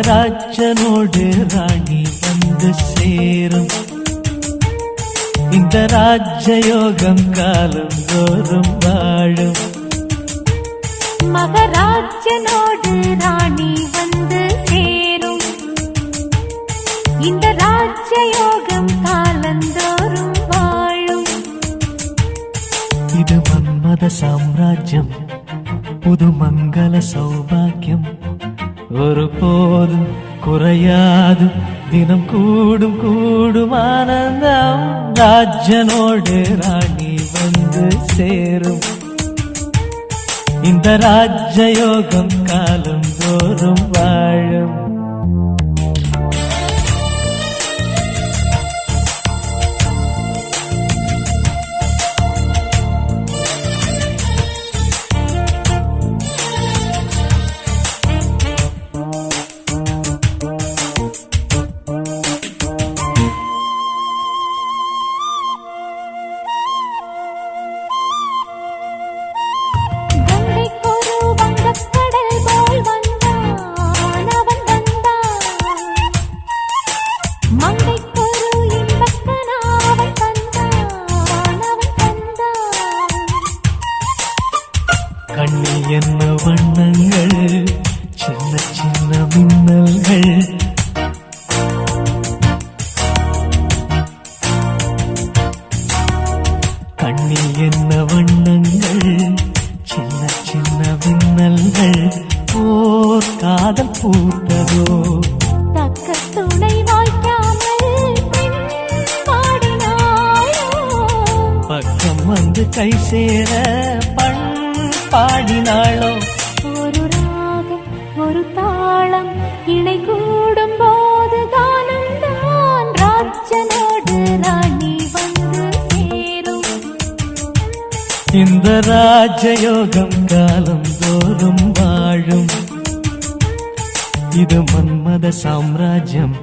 ராஜனோடு ராணி வந்து சேரும். இந்த ராஜயோகம் காலம் தோறும் வாழும். மகராஜனோடு ராணி வந்து சேரும். இந்த ராஜயோகம் காலந்தோறும் வாழும். இது மன்மத சாம்ராஜ்யம் புது மங்கள சௌபாக்கியம். ஒருபோதும் குறையாது. தினம் கூடும் கூடும் ஆனந்தம். ராஜனோடு ராணி வந்து சேரும். இந்த ராஜயோகம் காலம் தோறும் வாழும். கண்ணில் என்ன வண்ணங்கள்? சின்ன சின்ன மின்னல்கள். கண்ணில் என்ன வந்து கை சேர பண் பாடினாளோ? ஒரு ராகம் ஒரு தாளம் இணை கூடும் போது கானம் தான் ராஜனோடு ராணி வந்து சேரும். இந்த ராஜயோகம் காலம் தோறும் வாழும். இது மன்மத சாம்ராஜ்யம்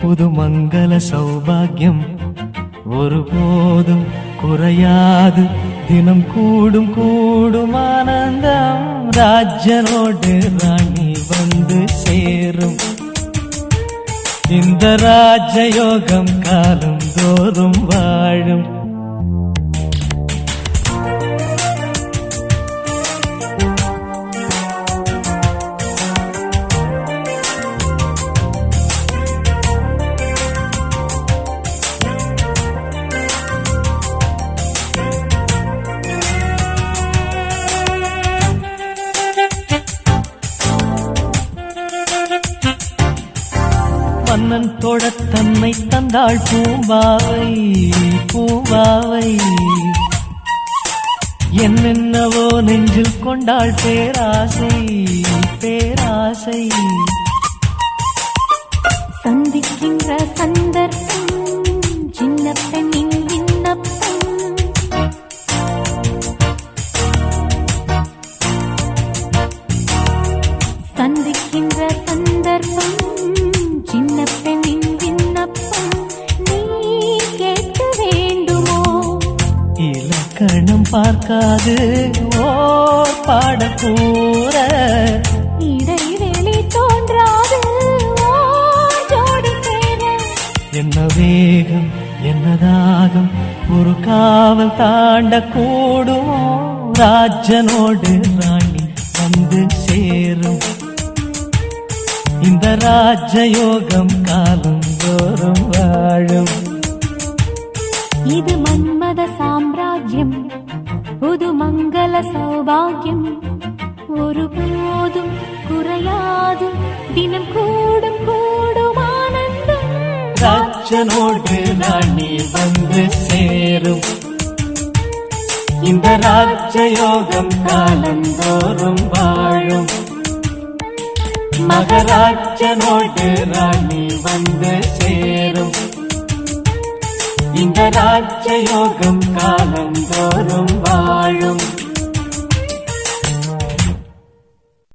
புது மங்கள சௌபாகியம். ஒருபோதும் குறையாது. தினம் கூடும் கூடும் ஆனந்தம். ராஜனோடு ராணி வந்து சேரும். இந்த ராஜயோகம் காலம் தோறும் வாழும். மன்னன் தொட தன்னை தந்தாள் பூம்பாவை பூம்பாவை. என்னென்னவோ நெஞ்சில் கொண்டாள் பேராசை பேராசை. சந்திக்கின்ற சந்தர்ப்பம் சின்ன பெண்ணின் விண்ணப்பம். சந்திக்கின்ற சந்தர்ப்பம் பார்க்காது. ஓர் பாடக்கூற இடைவெளி தோன்றாது. என்ன வேகம் என்ன தாகம். ஒரு காவல் தாண்ட கூடுமோ ராஜனோடு ராணி வந்து சேரும். இந்த ராஜயோகம் காலம் தோறும் வாழும். இது மன்மத சாம்ராஜ்யம். புது மங்கள சௌபாகியம். ஒரு போதும் குறையாது. தினம் கூடும் கூடும் ஆனந்தம். ராஜனோடு நீ வந்து சேரும். இந்த ராஜயோகம் காலம் தோறும் வாழும். மகராஜனோடு ராணி வந்து சேரும். இந்த ராஜயோகம்